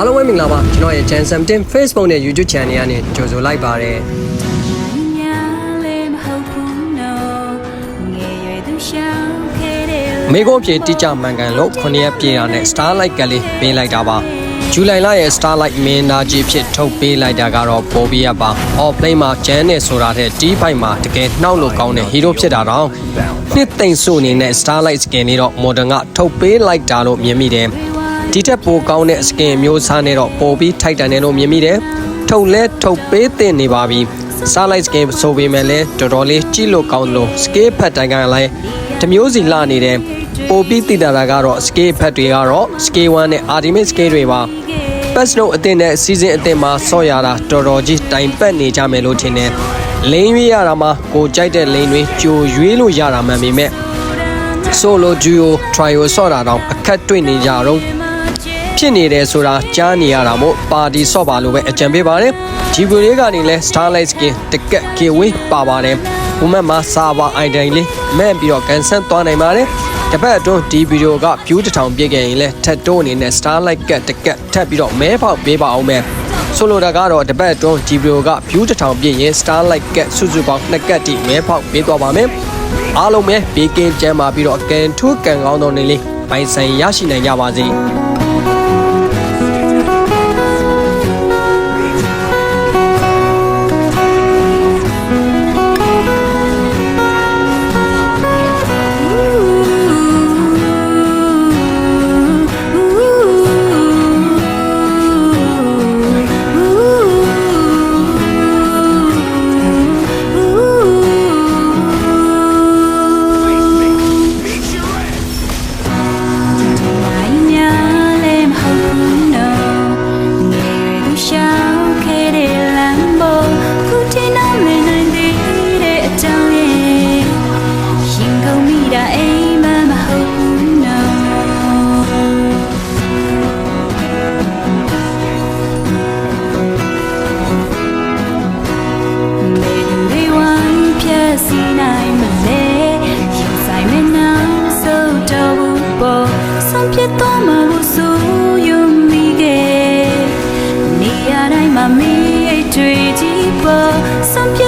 အားလုံးပဲမင်္ဂလာပါကျွန်တော်ရဲ့ Gen 17 Facebook နဲ့ YouTube Channel ကနေကြိုဆိုလိုက်ပါရစေညာလေးမဟုတ်ဘူးနော်ငယ်ရွယ်သူရှောင်းခဲ့တဲ့မိကုန်းပြေတိကျမှန်ကန်လို့9ရက်ပြေတာနဲ့ Starlight ကလေးပေးလိုက်တာပါဇူလိုင်လရဲ့ Starlight မင်းသားကြီးဖြစ်ထုတ်ပေးလိုက်တာကတော့ပေါ်ပြီးရပါ Off play မှာ Jan နဲ့ဆိုတာတဲ့ D5 မှာတကယ်နှောက်လို့ကောင်းတဲ့ hero ဖြစ်တာတော့နှစ်သိမ့်စုအနေနဲ့ Starlight skin လေးတော့ modern ကထုတ်ပေးလိုက်တာလို့မြင်မိတယ် ဒီထက်ပိုကောင်းတဲ့ skin မျိုးစားနဲ့တော့ပိုပြီးထိုက်တန်တယ်လို့မြင်မိတယ်ထုတ်လဲထုတ်ပေးသင့်နေပါပြီ Starlight skin ဆိုပေမဲ့လည်းတော်တော်လေးကြည့်လို့ကောင်းလို့ scale ဖတ်တိုင်းကလည်းတစ်မျိုးစီလှနေတယ်ပိုပြီးတည်တာကတော့ scale ဖတ်တွေကတော့ scale 1နဲ့ ultimate scale တွေပါ patch note အသင်းနဲ့ season အသင်းမှာဆော့ရတာတော်တော်ကြီးတိုင်ပတ်နေကြမယ်လို့ထင်တယ်လိန်ရွေးရတာမှာကိုကြိုက်တဲ့လိန်တွေကြိုရွေးလို့ရတာမှန်ပေမဲ့ solo duo trio ဆော့တာတော့အခက်တွေ့နေကြတော့ ဖြစ်နေတယ်ဆိုတာကြားနေရတာမို့ပါတီဆော့ပါလို့ပဲအကြံပေးပါတယ်ဒီဗီဒီယိုကနေလဲ Starlight Skin တကက် giveaway ပါပါတယ်ဘုမတ်မှာစာပါ item လေးမဲ့ပြီးတော့ကန်ဆန်းသွားနိုင်ပါတယ်တပတ်အတွင်းဒီဗီဒီယိုက view တစ်ထောင်ပြည့်ခဲ့ရင်လဲထက်တိုးအနေနဲ့ Starlight ကတကက်ထပ်ပြီးတော့မဲဖောက်ပေးပါအောင်မယ်ဆိုလိုတာကတော့တပတ်အတွင်းဒီဗီဒီယိုက view တစ်ထောင်ပြည့်ရင် Starlight ကစုစုပေါင်းနှစ်ကက်တိမဲဖောက်ပေးသွားပါမယ်အားလုံးပဲဘေးကင်းကျန်းမာပြီးတော့ကန်ထူးကန်ကောင်းသောနေ့လေးပိုင်ဆိုင်ရရှိနိုင်ကြပါစေ စီနိုင်မလဲရင်ဆိုင်မနာဆိုတော့ဘူးပေါ်ဆုံးဖြတ်တော့မလို့ဆိုယုံမိခဲ့နေရာတိုင်းမှာမေးအိတ်တွေကြီးပေါ်ဆုံးဖြတ်တော့မ